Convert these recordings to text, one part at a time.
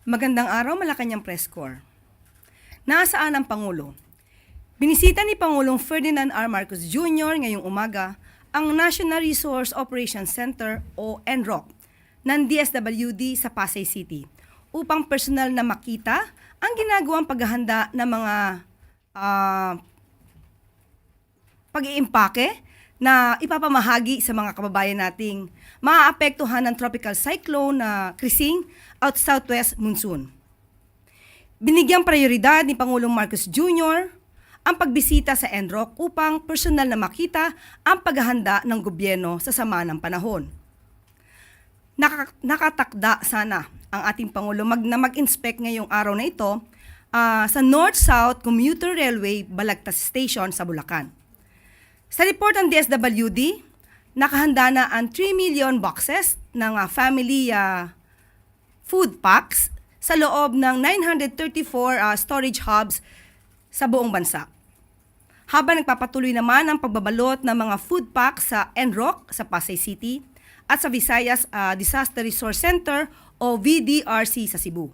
Magandang araw, Malacanang Press Corps. Nasaan ang Pangulo? Binisita ni Pangulong Ferdinand R. Marcos Jr. ngayong umaga ang National Resource Operations Center o NROC ng DSWD sa Pasay City upang personal na makita ang ginagawang paghahanda ng mga ah, pag-iimpake na ipapamahagi sa mga kababayan nating maaapektuhan ng tropical cyclone na Krising at southwest monsoon. Binigyang prioridad ni Pangulong Marcos Jr. ang pagbisita sa NROC upang personal na makita ang paghahanda ng gobyerno sa sama ng panahon. Naka- nakatakda sana ang ating Pangulo mag, na mag-inspect ngayong araw na ito ah, sa North-South Commuter Railway Balagtas Station sa Bulacan. Sa report ng DSWD, nakahanda na ang 3 million boxes ng ah, family ah, food packs sa loob ng 934 ah, storage hubs sa buong bansa. Habang nagpapatuloy naman ang pagbabalot ng mga food packs sa NROC sa Pasay City at sa Visayas ah, Disaster Resource Center o VDRC sa Cebu.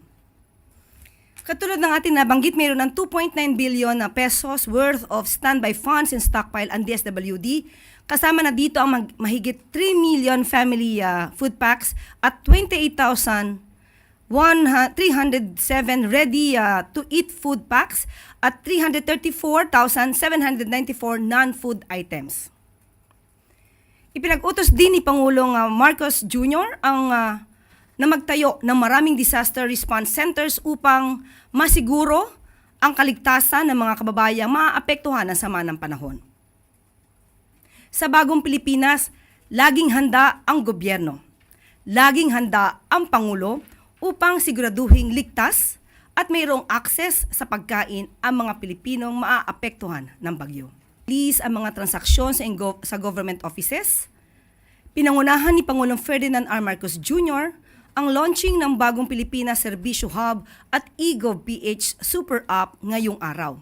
Katulad ng ating nabanggit, mayroon ng 2.9 billion na pesos worth of standby funds and stockpile ang DSWD. Kasama na dito ang mahigit 3 million family ah, food packs at 28,000 307 ready uh, to eat food packs at 334,794 non-food items. Ipinag-utos din ni Pangulong uh, Marcos Jr. ang uh, na magtayo ng maraming disaster response centers upang masiguro ang kaligtasan ng mga kababayang maaapektuhan ng sama ng panahon. Sa bagong Pilipinas, laging handa ang gobyerno. Laging handa ang Pangulo upang siguraduhing ligtas at mayroong akses sa pagkain ang mga Pilipinong maaapektuhan ng bagyo. Please ang mga transaksyon sa, ingo- sa government offices. Pinangunahan ni Pangulong Ferdinand R. Marcos Jr. ang launching ng bagong Pilipinas Serbisyo Hub at eGovPH Super App ngayong araw.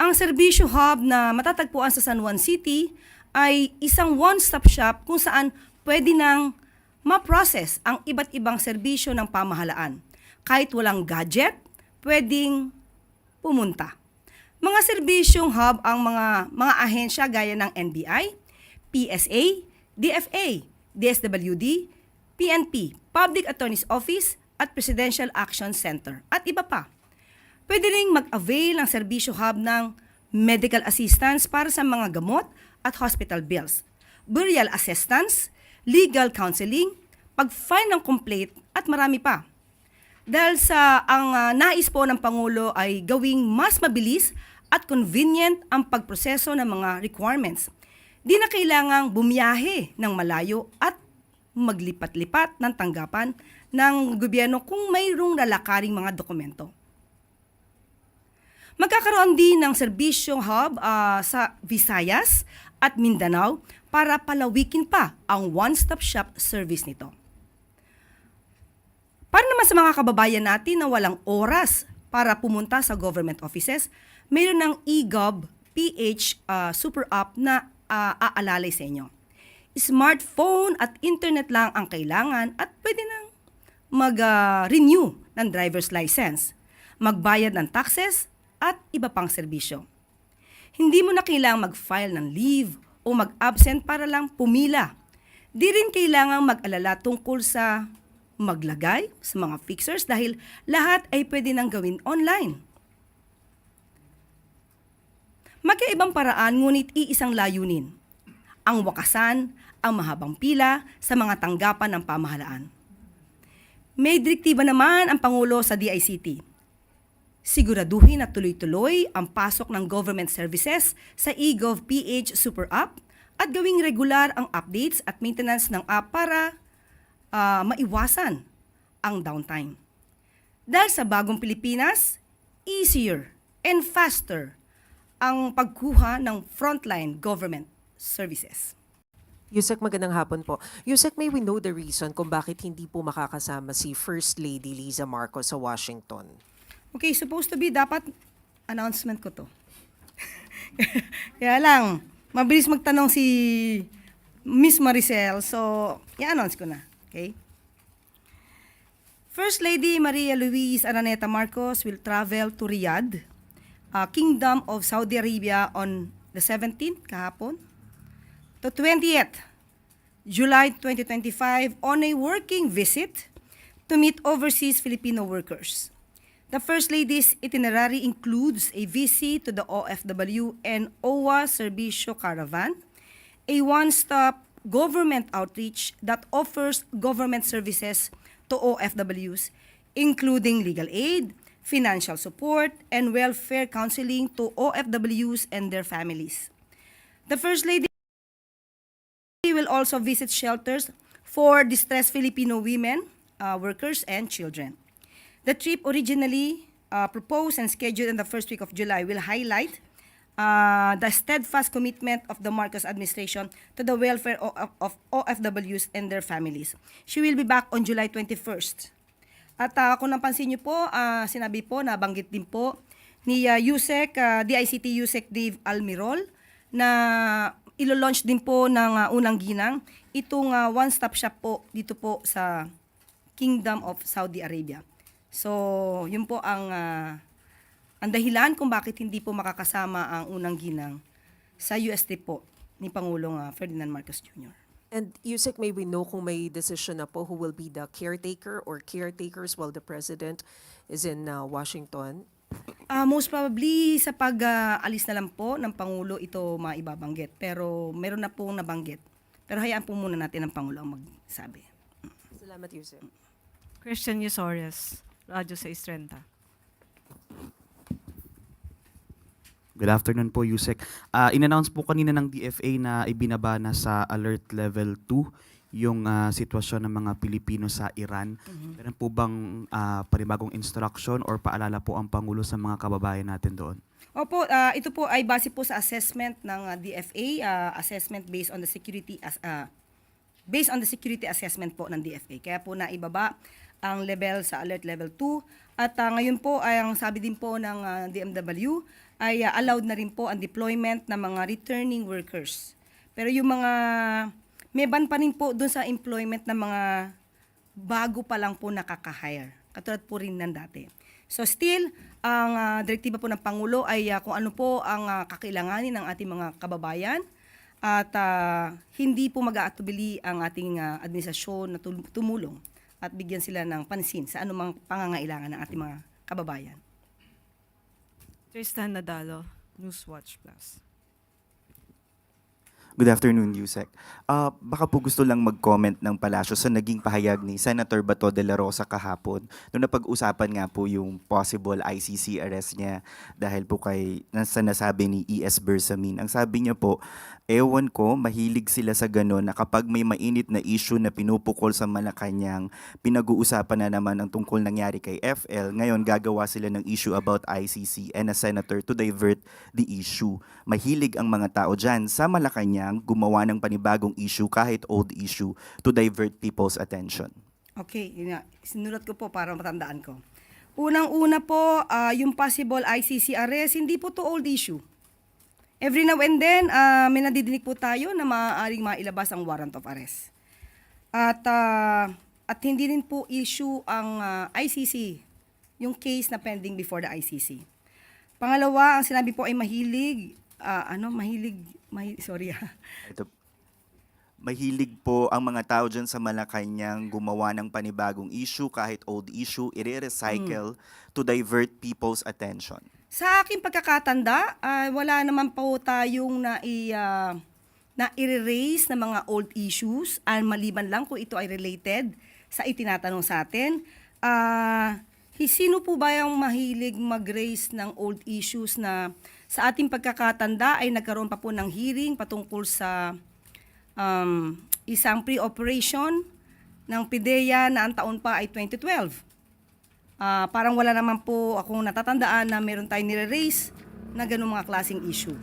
Ang Serbisyo Hub na matatagpuan sa San Juan City ay isang one-stop shop kung saan pwede nang ma-process ang iba't ibang serbisyo ng pamahalaan. Kahit walang gadget, pwedeng pumunta. Mga serbisyong hub ang mga mga ahensya gaya ng NBI, PSA, DFA, DSWD, PNP, Public Attorney's Office at Presidential Action Center at iba pa. Pwede ring mag-avail ng serbisyo hub ng medical assistance para sa mga gamot at hospital bills, burial assistance, legal counseling, pag-file ng complaint at marami pa. Dahil sa ang ah, nais po ng Pangulo ay gawing mas mabilis at convenient ang pagproseso ng mga requirements. Di na kailangang bumiyahe ng malayo at maglipat-lipat ng tanggapan ng gobyerno kung mayroong lalakaring mga dokumento. Magkakaroon din ng serbisyong hub ah, sa Visayas at Mindanao para palawikin pa ang one-stop shop service nito. Para naman sa mga kababayan natin na walang oras para pumunta sa government offices, mayroon ng eGov PH ah, super app na ah, aalalay sa inyo. Smartphone at internet lang ang kailangan at pwede nang mag-renew ng driver's license, magbayad ng taxes at iba pang serbisyo. Hindi mo na kailangang mag-file ng leave o mag-absent para lang pumila. Di rin kailangang mag-alala tungkol sa maglagay sa mga fixers dahil lahat ay pwede nang gawin online. Magkaibang paraan ngunit iisang layunin. Ang wakasan ang mahabang pila sa mga tanggapan ng pamahalaan. May direktiba naman ang Pangulo sa DICT. Siguraduhin na tuloy-tuloy ang pasok ng government services sa eGov PH Super App at gawing regular ang updates at maintenance ng app para ah, maiwasan ang downtime. Dahil sa bagong Pilipinas, easier and faster ang pagkuha ng frontline government services. Yusek, magandang hapon po. Yusek, may we know the reason kung bakit hindi po makakasama si First Lady Liza Marcos sa Washington? Okay, supposed to be dapat announcement ko to. Kaya lang, mabilis magtanong si Miss Maricel, so i-announce ko na. Okay? First Lady Maria Luis Araneta Marcos will travel to Riyadh, uh, Kingdom of Saudi Arabia on the 17th kahapon to 20th July 2025 on a working visit to meet overseas Filipino workers. The First Lady's itinerary includes a visit to the OFW and OWA Servicio Caravan, a one-stop government outreach that offers government services to OFWs, including legal aid, financial support, and welfare counseling to OFWs and their families. The First Lady will also visit shelters for distressed Filipino women, uh, workers, and children. The trip originally uh, proposed and scheduled in the first week of July will highlight uh, the steadfast commitment of the Marcos administration to the welfare of, of OFWs and their families. She will be back on July 21st. At uh, kung napansin niyo po, ah, sinabi po, nabanggit din po ni uh, Yusek, ah, DICT Yusek Dave Almirol, na ilo-launch din po ng ah, unang ginang itong ah, one-stop shop po dito po sa Kingdom of Saudi Arabia. So, yun po ang ah, ang dahilan kung bakit hindi po makakasama ang unang ginang sa US trip po ni Pangulong ah, Ferdinand Marcos Jr. And Yusek, may we know kung may decision na po who will be the caretaker or caretakers while the president is in uh, Washington? Ah, most probably sa pag-alis na lang po ng Pangulo ito maibabanggit. Pero meron na pong nabanggit. Pero hayaan po muna natin ang Pangulo ang magsabi. Salamat, Yusek. Christian Yusores, Radyo 630. Good afternoon po, Yusek. Ah, in-announce po kanina ng DFA na ibinaba na sa alert level 2 yung ah, sitwasyon ng mga Pilipino sa Iran. Meron po bang ah, panibagong instruction or paalala po ang Pangulo sa mga kababayan natin doon? Opo, ah, ito po ay base po sa assessment ng ah, DFA, ah, assessment based on the security as ah, based on the security assessment po ng DFA. Kaya po naibaba ang level sa alert level 2 at ah, ngayon po ay ang sabi din po ng ah, DMW ay ah, allowed na rin po ang deployment ng mga returning workers. Pero yung mga may ban pa rin po doon sa employment ng mga bago pa lang po nakaka-hire. Katulad po rin ng dati. So still, ang ah, direktiba po ng Pangulo ay ah, kung ano po ang ah, kakailanganin ng ating mga kababayan at ah, hindi po mag-aatubili ang ating ah, administrasyon na tumulong at bigyan sila ng pansin sa anumang pangangailangan ng ating mga kababayan. Tristan Nadalo, Newswatch Plus. Good afternoon, Yusek. Ah, baka po gusto lang mag-comment ng palasyo sa naging pahayag ni Senator Bato de la Rosa kahapon nung napag-usapan nga po yung possible ICC arrest niya dahil po kay sa nasabi ni E.S. Bersamin. Ang sabi niya po, ewan ko, mahilig sila sa ganun na kapag may mainit na issue na pinupukol sa Malacanang, pinag-uusapan na naman ang tungkol nangyari kay FL. Ngayon, gagawa sila ng issue about ICC and a senator to divert the issue. Mahilig ang mga tao dyan sa Malacanang gumawa ng panibagong issue kahit old issue to divert people's attention. Okay, yun nga. Sinulat ko po para matandaan ko. Unang-una po, ah, yung possible ICC arrest, hindi po to old issue. Every now and then, ah, may nadidinig po tayo na maaaring mailabas ang warrant of arrest. At, ah, at hindi rin po issue ang ah, ICC, yung case na pending before the ICC. Pangalawa, ang sinabi po ay mahilig, ah, ano, mahilig, mahi- sorry ah. Ito, mahilig po ang mga tao dyan sa Malacanang gumawa ng panibagong issue kahit old issue, i-recycle to divert people's attention. Sa aking pagkakatanda, ah, wala naman po tayong na i ah, na i-erase na mga old issues ang maliban lang kung ito ay related sa itinatanong sa atin. Ah, hi- sino po ba yung mahilig mag-raise ng old issues na sa ating pagkakatanda ay nagkaroon pa po ng hearing patungkol sa um, isang pre-operation ng PIDEA na ang taon pa ay 2012. Ah, parang wala naman po akong natatandaan na meron tayong nire-raise na ganung mga klaseng issue.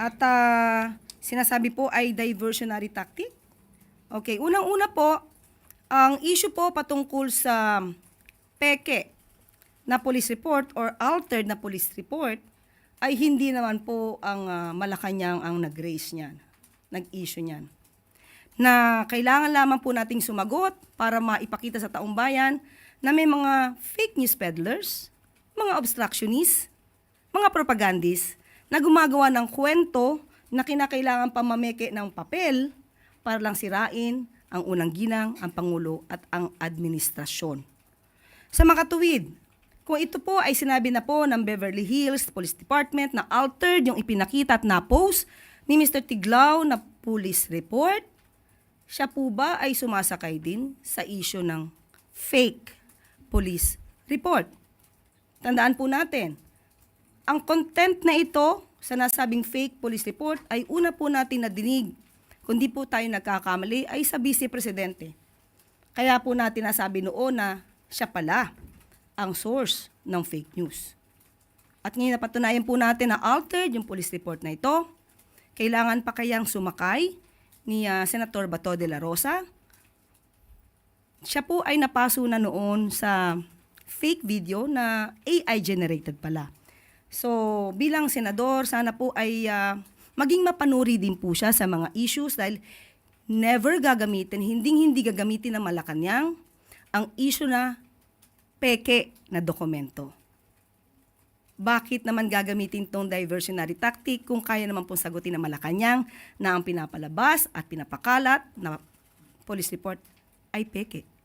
At ah, sinasabi po ay diversionary tactic. Okay, unang-una po, ang issue po patungkol sa peke na police report or altered na police report ay hindi naman po ang ah, Malacanang ang nag-raise niyan, nag-issue niyan na kailangan lamang po nating sumagot para maipakita sa taong bayan na may mga fake news peddlers, mga obstructionists, mga propagandists na gumagawa ng kwento na kinakailangan pamameke ng papel para lang sirain ang unang ginang, ang Pangulo at ang administrasyon. Sa makatuwid, kung ito po ay sinabi na po ng Beverly Hills Police Department na altered yung ipinakita at na-post ni Mr. Tiglao na police report, siya po ba ay sumasakay din sa issue ng fake police report? Tandaan po natin, ang content na ito sa nasabing fake police report ay una po natin nadinig, kundi po tayo nagkakamali, ay sa Vice Presidente. Kaya po natin nasabi noon na siya pala ang source ng fake news. At ngayon napatunayan po natin na altered yung police report na ito. Kailangan pa kayang sumakay ni ah, Senator Bato de la Rosa. Siya po ay napaso na noon sa fake video na AI generated pala. So, bilang senador, sana po ay ah, maging mapanuri din po siya sa mga issues dahil never gagamitin, hindi hindi gagamitin ng Malacanang ang issue na peke na dokumento. Bakit naman gagamitin tong diversionary tactic kung kaya naman pong sagutin ng Malacanang na ang pinapalabas at pinapakalat na police report ay peke?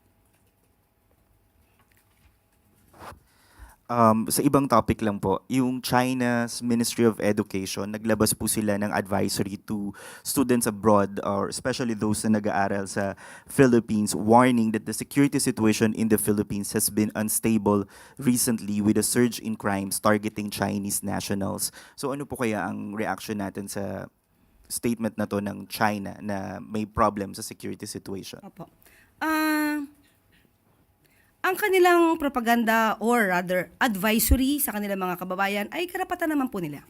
Um, sa ibang topic lang po, yung China's Ministry of Education, naglabas po sila ng advisory to students abroad or especially those na nag-aaral sa Philippines, warning that the security situation in the Philippines has been unstable recently with a surge in crimes targeting Chinese nationals. So ano po kaya ang reaction natin sa statement na to ng China na may problem sa security situation? Opo. Ah, ang kanilang propaganda or rather advisory sa kanilang mga kababayan ay karapatan naman po nila.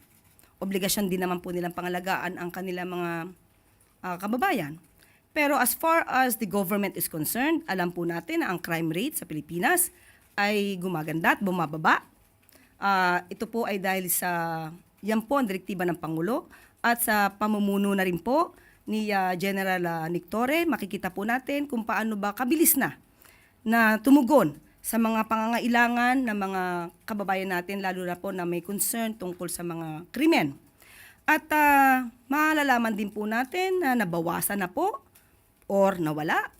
Obligasyon din naman po nilang pangalagaan ang kanilang mga ah, kababayan. Pero as far as the government is concerned, alam po natin na ang crime rate sa Pilipinas ay gumaganda at bumababa. Ah, ito po ay dahil sa yan po ang direktiba ng Pangulo at sa pamumuno na rin po ni ah, General ah, Nick Torre, makikita po natin kung paano ba kabilis na na tumugon sa mga pangangailangan ng mga kababayan natin, lalo na po na may concern tungkol sa mga krimen. At ah, malalaman din po natin na nabawasan na po or nawala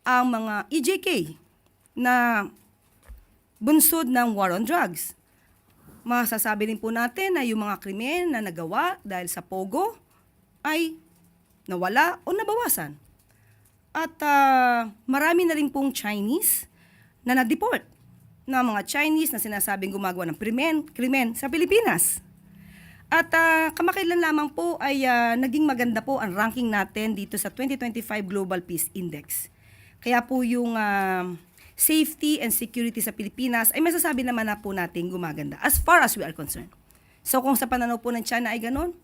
ang mga EJK na bunsod ng war on drugs. Masasabi rin po natin na yung mga krimen na nagawa dahil sa POGO ay nawala o nabawasan. At ah, marami na rin pong Chinese na na-deport na mga Chinese na sinasabing gumagawa ng krimen, krimen sa Pilipinas. At ah, kamakailan lamang po ay ah, naging maganda po ang ranking natin dito sa 2025 Global Peace Index. Kaya po yung ah, safety and security sa Pilipinas ay masasabi naman na po natin gumaganda as far as we are concerned. So kung sa pananaw po ng China ay ganon,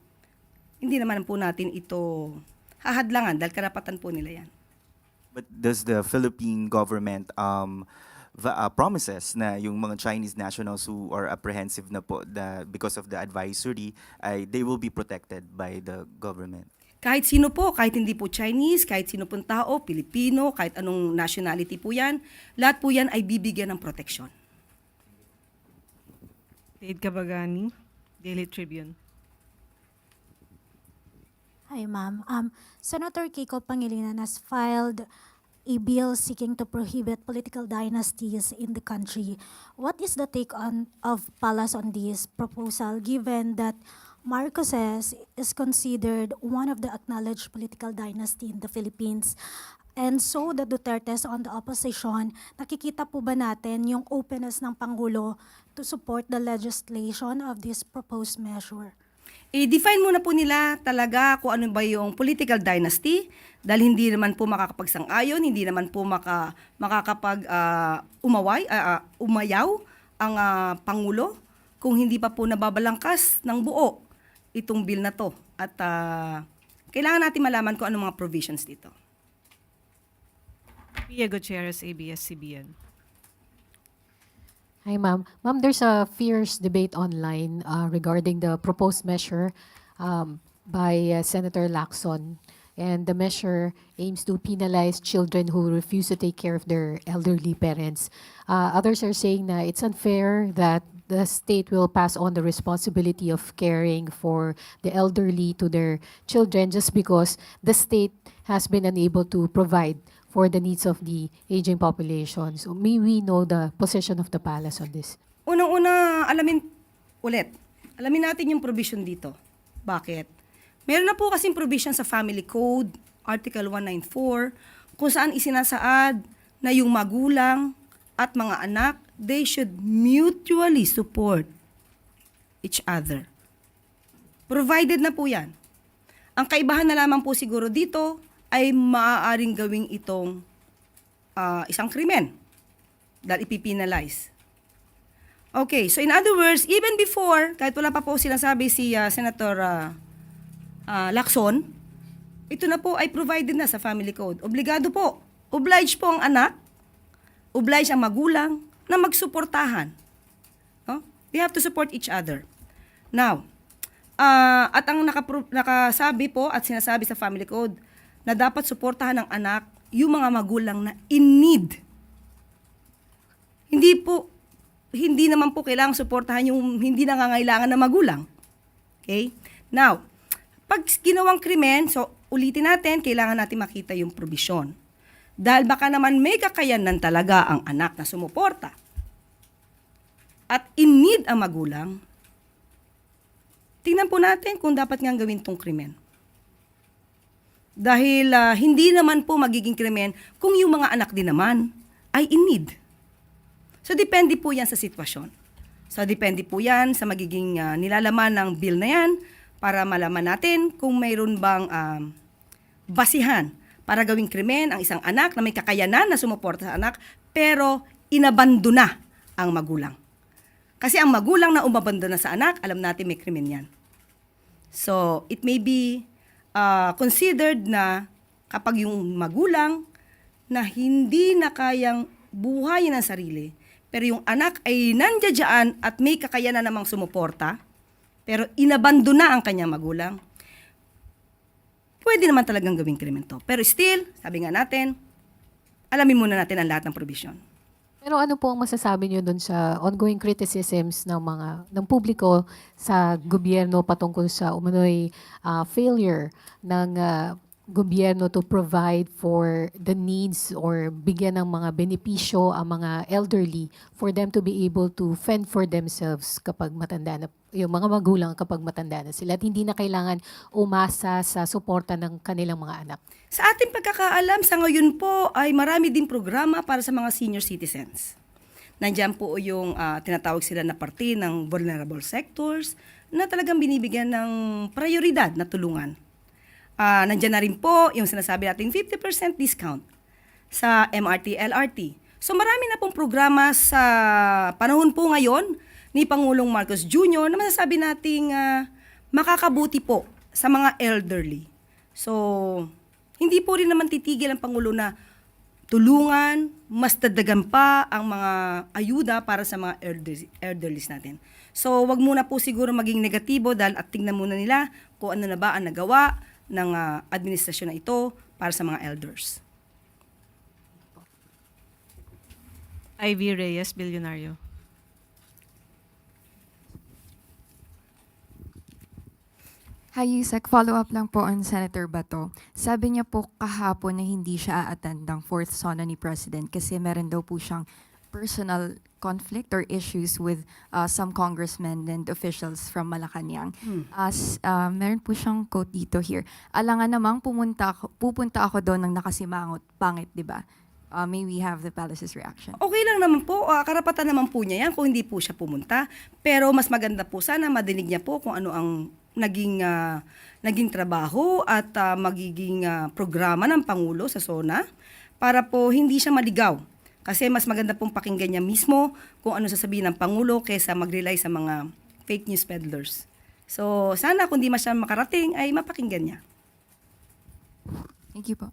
hindi naman po natin ito hahadlangan dahil karapatan po nila yan. But does the Philippine government um, uh, promises na yung mga Chinese nationals who are apprehensive na po the, because of the advisory, ay they will be protected by the government? Kahit sino po, kahit hindi po Chinese, kahit sino pong tao, Pilipino, kahit anong nationality po yan, lahat po yan ay bibigyan ng proteksyon. Dade Kabagani, Daily Tribune. Hi, ma'am. Um, Senator Kiko Pangilinan has filed a bill seeking to prohibit political dynasties in the country. What is the take on of Palas on this proposal, given that Marcoses is considered one of the acknowledged political dynasty in the Philippines? And so the Dutertes on the opposition, nakikita po ba natin yung openness ng Pangulo to support the legislation of this proposed measure? I-define muna po nila talaga kung ano ba yung political dynasty dahil hindi naman po makakapagsang-ayon, hindi naman po maka, makakapag ah, umaway, ah, ah, umayaw ang ah, Pangulo kung hindi pa po nababalangkas ng buo itong bill na to. At ah, kailangan natin malaman kung ano mga provisions dito. Pia Gutierrez, ABS-CBN. Hi, ma'am. Ma'am, there's a fierce debate online uh, regarding the proposed measure um, by uh, Senator Lacson And the measure aims to penalize children who refuse to take care of their elderly parents. Uh, others are saying that it's unfair that the state will pass on the responsibility of caring for the elderly to their children just because the state has been unable to provide for the needs of the aging population. So may we know the position of the palace on this? Unang-una, alamin ulit. Alamin natin yung provision dito. Bakit? Meron na po kasing provision sa Family Code, Article 194, kung saan isinasaad na yung magulang at mga anak, they should mutually support each other. Provided na po yan. Ang kaibahan na lamang po siguro dito ay maaaring gawing itong ah, isang krimen dahil ipipinalize. Okay, so in other words, even before, kahit wala pa po sinasabi si ah, Senator ah, ah, Lacson, ito na po ay provided na sa family code. Obligado po. Oblige po ang anak, oblige ang magulang na magsuportahan. No? We have to support each other. Now, ah, at ang nakapro- nakasabi po at sinasabi sa family code na dapat suportahan ng anak yung mga magulang na in need. Hindi po hindi naman po kailangang suportahan yung hindi nangangailangan na magulang. Okay? Now, pag ginawang krimen, so ulitin natin, kailangan natin makita yung probisyon. Dahil baka naman may kakayanan talaga ang anak na sumuporta. At in need ang magulang, tingnan po natin kung dapat nga gawin tong krimen. Dahil ah, hindi naman po magiging krimen kung yung mga anak din naman ay in need. So, depende po yan sa sitwasyon. So, depende po yan sa magiging ah, nilalaman ng bill na yan para malaman natin kung mayroon bang um, basihan para gawing krimen ang isang anak na may kakayanan na sumuporta sa anak pero inabandona ang magulang. Kasi ang magulang na umabandona sa anak, alam natin may krimen yan. So, it may be uh, considered na kapag yung magulang na hindi na kayang buhayin ang sarili, pero yung anak ay nandiyan at may kakayanan namang sumuporta, pero inabandona ang kanyang magulang, pwede naman talagang gawing krimen to. Pero still, sabi nga natin, alamin muna natin ang lahat ng provision. Pero ano po ang masasabi niyo doon sa ongoing criticisms ng mga ng publiko sa gobyerno patungkol sa umano'y ah, failure ng ah, gobyerno to provide for the needs or bigyan ng mga benepisyo ang mga elderly for them to be able to fend for themselves kapag matanda na yung mga magulang kapag matanda na sila at hindi na kailangan umasa sa suporta ng kanilang mga anak. Sa ating pagkakaalam, sa ngayon po ay marami din programa para sa mga senior citizens. Nandiyan po yung ah, tinatawag sila na parte ng vulnerable sectors na talagang binibigyan ng prioridad na tulungan. Ah, nandiyan na rin po yung sinasabi nating 50% discount sa MRT, LRT. So marami na pong programa sa panahon po ngayon ni Pangulong Marcos Jr. na masasabi nating ah, makakabuti po sa mga elderly. So, hindi po rin naman titigil ang Pangulo na tulungan, mas dadagan pa ang mga ayuda para sa mga elderly, natin. So, wag muna po siguro maging negatibo dahil at tingnan muna nila kung ano na ba ang nagawa ng ah, administrasyon na ito para sa mga elders. Ivy Reyes, Bilyonaryo. Hi, Yusek. Follow-up lang po on Senator Bato. Sabi niya po kahapon na hindi siya a-attend ng fourth sona ni President kasi meron daw po siyang personal conflict or issues with uh, some congressmen and officials from Malacanang. As uh, meron po siyang quote dito here. Alangan namang pumunta ako, pupunta ako doon ng nakasimangot. Pangit, di ba? Uh, may we have the palace's reaction. Okay lang naman po, ah, karapatan naman po niya yan kung hindi po siya pumunta. Pero mas maganda po sana madinig niya po kung ano ang naging ah, naging trabaho at ah, magiging ah, programa ng Pangulo sa SONA para po hindi siya maligaw. Kasi mas maganda pong pakinggan niya mismo kung ano sasabihin ng Pangulo kaysa mag-rely sa mga fake news peddlers. So, sana kung di masya makarating ay mapakinggan niya. Thank you po.